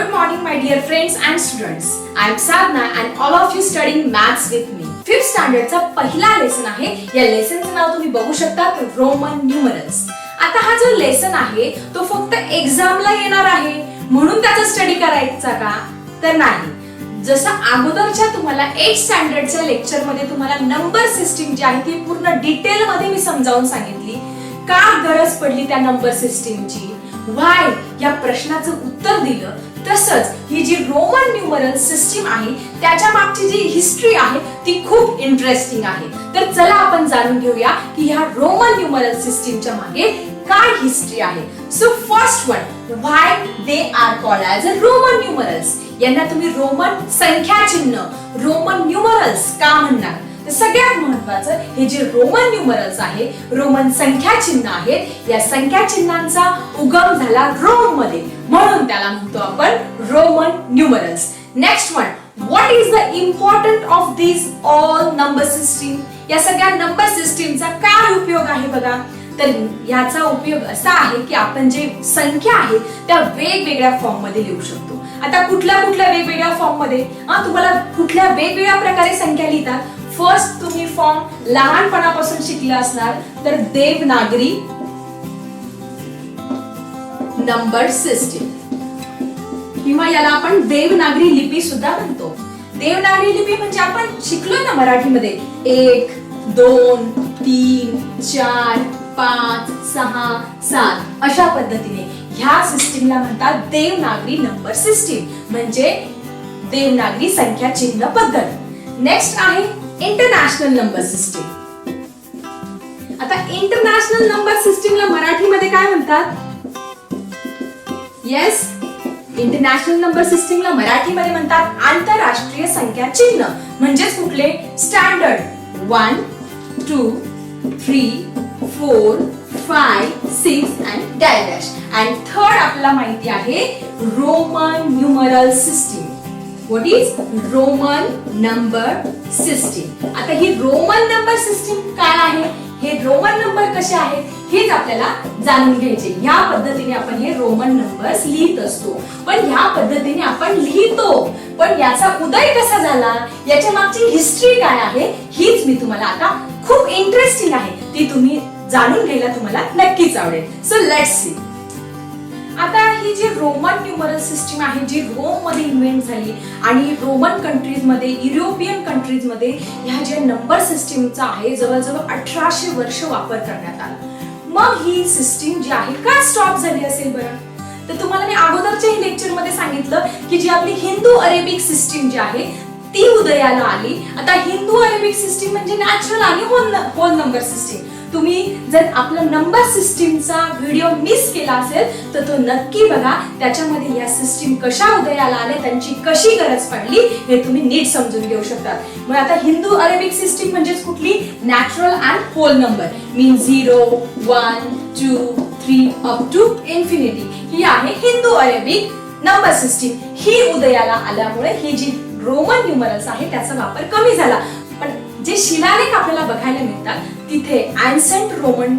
Good morning, my dear friends and students. I am Sadhna and all of you studying maths with me. Fifth स्टँडर्डचा पहिला lesson आहे. या लेसनचं नाव तुम्ही बघू शकता Roman numerals आता हा जो लेसन आहे तो फक्त एक्झामला येणार आहे. म्हणून त्याचा स्टडी करायचा का? तर नाही. जसं अगोदरच्या तुम्हाला एट स्टँडर्डच्या लेक्चरमध्ये तुम्हाला नंबर सिस्टीम जी आहे ती पूर्ण डिटेल मध्ये मी समजावून सांगितली. का गरज पडली त्या नंबर सिस्टीमची वाय या प्रश्नाचं उत्तर दिलं. तसंच ही जी रोमन न्यूमरल सिस्टीम आहे त्याच्या मागची जी हिस्ट्री आहे ती खूप इंटरेस्टिंग आहे. तर चला आपण जाणून घेऊया की ह्या रोमन न्यूमरल सिस्टीमच्या मागे काय हिस्ट्री आहे. So first one why they are called as a Roman numerals यांना तुम्ही रोमन संख्या चिन्ह रोमन न्यूमरल्स का म्हणणार? तर सगळ्यात महत्वाचं हे जे रोमन न्यूमरल्स आहे रोमन संख्या चिन्ह आहेत या संख्या चिन्हांचा उगम झाला रोममध्ये म्हणून त्याला म्हणतो आपण Roman numerals next one what is the important of this all number system या सगळ्या नंबर सिस्टीमचा काय उपयोग आहे बघा? तर याचा उपयोग असा आहे की आपण जे संख्या आहे त्या वेगवेगळ्या फॉर्ममध्ये लिहू शकतो. आता कुठल्या कुठल्या वेगवेगळ्या फॉर्ममध्ये हा तुम्हाला कुठल्या वेगवेगळ्या प्रकारे संख्या लिहितात? फर्स्ट तुम्ही फॉर्म लहानपणापासून शिकले असणार तर देवनागरी नंबर सिस्टीम किंवा याला आपण देवनागरी लिपी सुद्धा म्हणतो. देवनागरी लिपी म्हणजे आपण शिकलो ना मराठीमध्ये. एक दोन तीन चार पाच सहा सात. अशा पद्धतीने ह्या सिस्टीमला म्हणतात देवनागरी नंबर सिस्टीम म्हणजे देवनागरी संख्या चिन्ह पद्धत. नेक्स्ट आहे इंटरनॅशनल नंबर सिस्टीम आता इंटरनॅशनल नंबर सिस्टीमला मराठीमध्ये काय म्हणतात? येस इंटरनॅशनल नंबर सिस्टीमला मराठीमध्ये म्हणतात आंतरराष्ट्रीय संख्या चिन्ह. म्हणजेच कुठले? Standard one two three four five six and dash and third आपल्याला माहिती आहे Roman numeral system what is Roman number system आता ही रोमन नंबर सिस्टीम काय आहे? हे रोमन नंबर कसे आहेत हेच आपल्याला जाणून घ्यायचे. ह्या पद्धतीने आपण हे रोमन नंबर्स लिहित असतो. पण ह्या पद्धतीने आपण लिहितो. पण याचा उदय कसा झाला? याच्या मागची हिस्ट्री काय आहे? हीच मी तुम्हाला आता खूप इंटरेस्टिंग आहे. ती तुम्ही जाणून घ्यायला तुम्हाला नक्कीच आवडेल. सो लेट्स सी ही जी रोमन न्युमरल सिस्टीम आहे जी रोममध्ये इन्व्हेंट झाली आणि रोमन कंट्रीजमध्ये युरोपियन कंट्रीजमध्ये ह्या ज्या नंबर सिस्टीमचा आहे जवळजवळ अठराशे वर्ष वापर करण्यात आला. मग ही सिस्टीम जी आहे का स्टॉप झाली असेल बरं? तर तुम्हाला मी अगोदरच्या लेक्चरमध्ये सांगितलं की जी आपली हिंदू अरेबिक सिस्टीम जी आहे ती उदयाला आली. आता हिंदू अरेबिक सिस्टीम म्हणजे नॅचरल आणि होल होल नंबर सिस्टीम तुम्ही जर आपला नंबर सिस्टीमचा व्हिडिओ मिस केला असेल तर तो नक्की बघा. त्याच्यामध्ये या सिस्टीम कशा उदयाला आले त्यांची कशी गरज पडली हे तुम्ही नीट समजून घेऊ शकता. मग आता हिंदू अरेबिक सिस्टीम म्हणजेच कुठली? Natural and whole number mean zero one two three up to infinity ही आहे हिंदू अरेबिक नंबर सिस्टीम ही उदयाला आल्यामुळे ही जी रोमन न्यूमरल्स आहे त्याचा वापर कमी झाला. पण जे शिलालेख आपल्याला बघायला मिळतात तिथे अँसेंट रोमन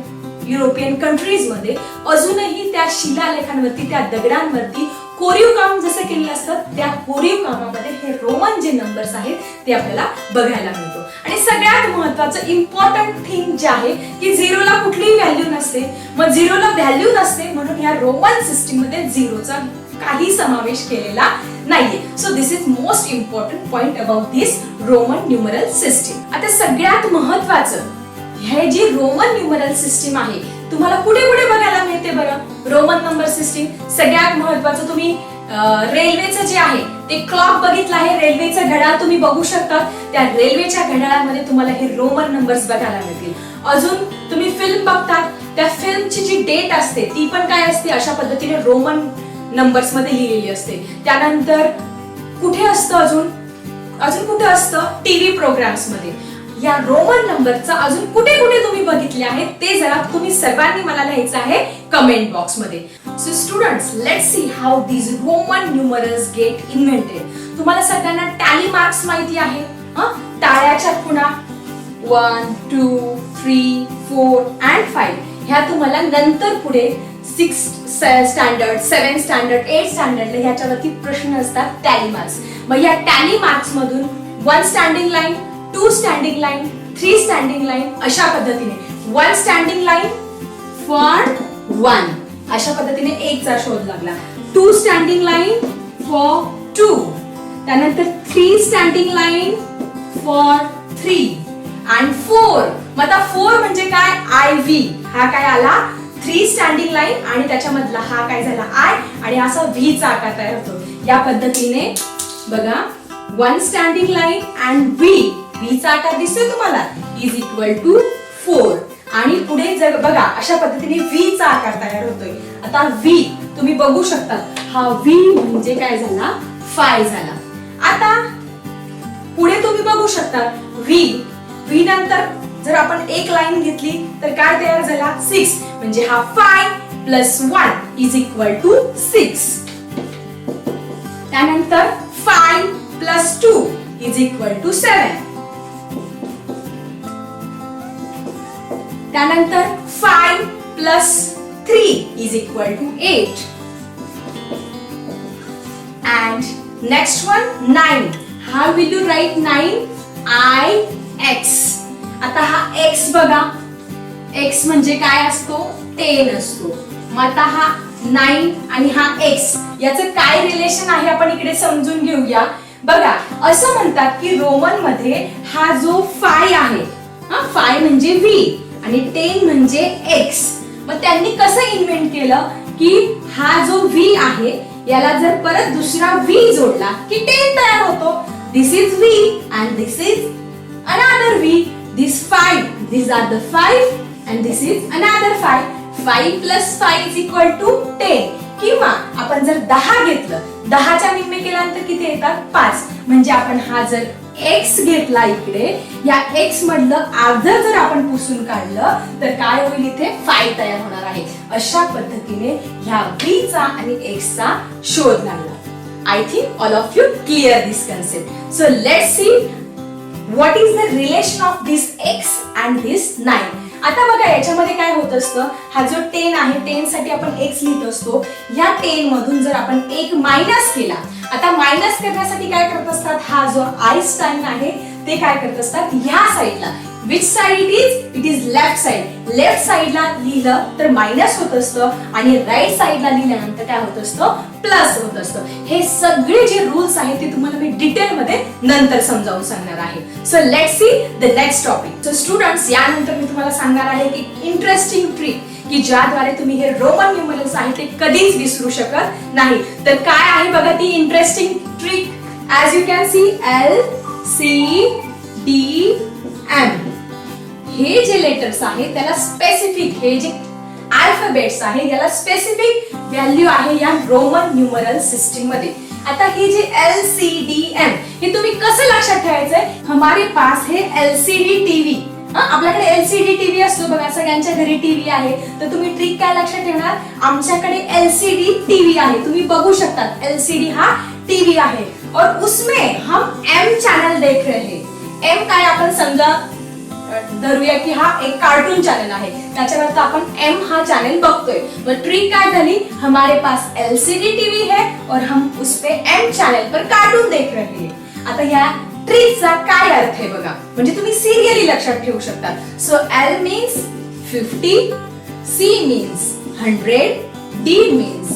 युरोपियन कंट्रीजमध्ये अजूनही त्या शिलालेखांवरती त्या दगडांवरती कोरीव काम जसं केलेलं असतं त्या कोरीव कामामध्ये हे रोमन जे नंबर्स आहेत ते आपल्याला बघायला मिळतो. आणि सगळ्यात महत्वाचं इम्पॉर्टंट थिंग जे आहे की झिरोला कुठलीही व्हॅल्यू नसते. मग झिरोला व्हॅल्यू नसते म्हणून या रोमन सिस्टीममध्ये झिरोचा काही समावेश केलेला नाहीये. So this is most important point about this Roman numeral system आता सगळ्यात महत्वाचं हे जी रोमन न्यूमरल सिस्टीम आहे तुम्हाला कुठे कुठे बघायला मिळते बरं? रोमन नंबर सिस्टीम सगळ्यात महत्वाचं तुम्ही रेल्वेचं जे आहे ते क्लॉक बघितलं आहे रेल्वेचं घड्याळ तुम्ही बघू शकता त्या रेल्वेच्या घड्याळामध्ये तुम्हाला हे रोमन नंबर्स बघायला मिळतील. अजून तुम्ही फिल्म बघतात त्या फिल्मची जी डेट असते ती पण काय असते? अशा पद्धतीने रोमन नंबर्समध्ये लिहिलेली असते. त्यानंतर कुठे असतं अजून? अजून कुठे असतं? टीव्ही प्रोग्राम्समध्ये. या रोमन नंबरचा अजून कुठे कुठे तुम्ही बघितले आहेत ते जरा तुम्ही सर्वांनी मला लिहायचं आहे कमेंट बॉक्समध्ये. So students let see how these Roman numerals get invented तुम्हाला सगळ्यांना टॅली मार्क्स माहिती आहे टाळ्याच्या खुणा one two three four and five ह्या तुम्हाला नंतर पुढे six standard seven standard eight standard ह्याच्यावरती प्रश्न असतात टॅली मार्क्स मग या टॅली मार्क्स मधून one standing line two standing line three standing line अशा पद्धतीने. One standing line for one. अशा पद्धतीने एकचा शोध लागला. Two standing line for two. त्यानंतर three standing line for three. And four. मग आता फोर म्हणजे काय? आय व्ही हा काय आला? थ्री स्टँडिंग लाईन आणि त्याच्यामधला हा काय झाला? आय आणि असा व्हीचा आकार तयार होतो. या पद्धतीने बघा. One standing line and V V चा आकार दिसतोय तुम्हाला. इज इक्वल टू फोर आणि पुढे जर बघा अशा पद्धतीने व्ही चा आकार तयार होतोय. आता व्ही तुम्ही बघू शकता. हा व्ही म्हणजे काय झाला? फाय झाला. आता पुढे तुम्ही बघू शकता. व्ही व्ही नंतर जर आपण एक लाईन घेतली तर काय तयार झाला? सिक्स म्हणजे हा five plus one is equal to six त्यानंतर five plus two is equal to seven त्यानंतर five plus three is equal to eight and next one nine हा will you write nine I X आता हा x बघा. X म्हणजे काय असतो? Ten असतो. मग आता हा नाईन आणि हा एक्स याचं काय रिलेशन आहे आपण इकडे समजून घेऊया. बघा असं म्हणतात की रोमनमध्ये हा जो फाय आहे हा फाय म्हणजे व्ही आणि टेन म्हणजे एक्स मग त्यांनी कसं इन्व्हेंट केलं की हा जो व्ही आहे याला जर परत दुसरा व्ही जोडला की टेन तयार होतो. This is V and this is another V this five this are the five and this is another five five plus five is equal to ten किंवा आपण जर दहा घेतलं दहाच्या निम्मे केल्यानंतर किती येतात? पाच. म्हणजे आपण हा जर एक्स घेतला इकडे. या एक्स मधलं अर्ध जर आपण पुसून काढलं तर काय होईल इथे? फाय तयार होणार आहे. अशा पद्धतीने ह्या v आणि एक्सचा शोध लागला. I think all of you clear this concept so let see what is the relation of this X and this nine आता बघा याच्यामध्ये काय होत असतं? हा जो टेन आहे टेन साठी आपण एक्स लिहित असतो. या टेन मधून जर आपण एक मायनस केला आता मायनस करण्यासाठी काय करत असतात? हा जो आय स्टाईन आहे ते काय करत असतात? ह्या साईडला which side it is it is left side left साइडला लिहिलं तर मायनस होत असतं आणि राईट साइडला लिहिल्यानंतर काय होत असतं? प्लस होत असतं. हे सगळे जे रूल्स आहेत ते तुम्हाला मी डिटेल मध्ये नंतर समजावून सांगणार आहे. So let see the next topic so students यानंतर मी तुम्हाला सांगणार आहे की इंटरेस्टिंग ट्रिक की ज्याद्वारे तुम्ही हे रोमन न्यूमरल्स आहे ते कधीच विसरू शकत नाही. तर काय आहे बघा ती interesting trick as you can see L C D M हे जे लेटर्स आहेत त्याला स्पेसिफिक हे जे अल्फाबेट्स आहे याला स्पेसिफिक व्हॅल्यू आहे या रोमन न्यूमरल सिस्टीममध्ये. आता हे J L C D M हे तुम्ही कसं लक्षात ठेवायचंय? हमारे पास हे एल सी डी टीव्ही आपल्याकडे एलसीडी टीव्ही असतो बघा सगळ्यांच्या घरी टीव्ही आहे. तर तुम्ही ट्रिक काय लक्षात ठेवणार? आमच्याकडे एलसीडी टीव्ही आहे. तुम्ही बघू शकता एलसीडी हा टीव्ही आहे. और उसमें हम एम चॅनल देख रहे हैं. एम काय आपण समजा धरूया की हा एक कार्टून चॅनल आहे. त्याच्यावरती आपण एम हा चॅनल बघतोय. मग ट्रिक काय झाली? हमारे पास एलसीडी टीव्ही है और हम उस पे एम चॅनल पर कार्टून देख रहे हैं. आता या ट्रिकचा काय अर्थ आहे बघा. म्हणजे तुम्ही सिरियली लक्षात ठेवू शकता. So L means fifty C means hundred D means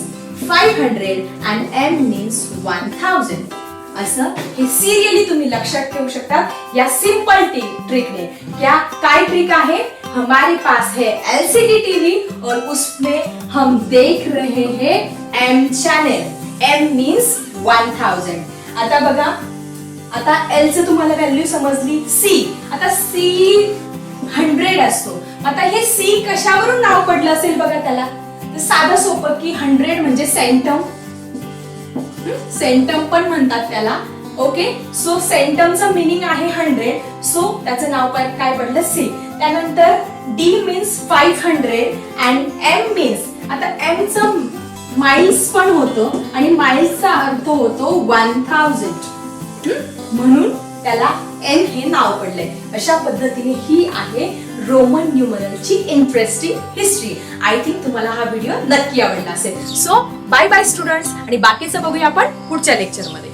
five hundred and M means one thousand असं हे सिरियली तुम्ही लक्षात ठेवू शकता. या सिंपल ट्रिकने क्या काय ट्रिक आहे? हमारे पास है एलसीडी टीवी और उसमें हम देख रहे हैं M channel M means one thousand आता बघा. आता एल च तुम्हाला व्हॅल्यू समजली. सी आता सी हंड्रेड असतो. आता हे सी कशावरून नाव पडलं असेल बघा त्याला? साधं सोपं की हंड्रेड म्हणजे सेंटम सेंटम पण म्हणतात त्याला. ओके सो सेंटमचं मिनिंग आहे हंड्रेड सो त्याचं नाव काय काय पडलं? सी त्यानंतर D means five hundred and M means आता एम च माइल्स पण होतं आणि माइल्सचा अर्थ होतो वन थाउजंड म्हणून त्याला एन हे नाव पडलंय. अशा पद्धतीने ही आहे रोमन न्यूमरलची इंटरेस्टिंग हिस्ट्री आय थिंक तुम्हाला हा व्हिडिओ नक्की आवडला असेल. सो बाय बाय स्टुडंट्स आणि बाकीचं बघूया आपण पुढच्या लेक्चरमध्ये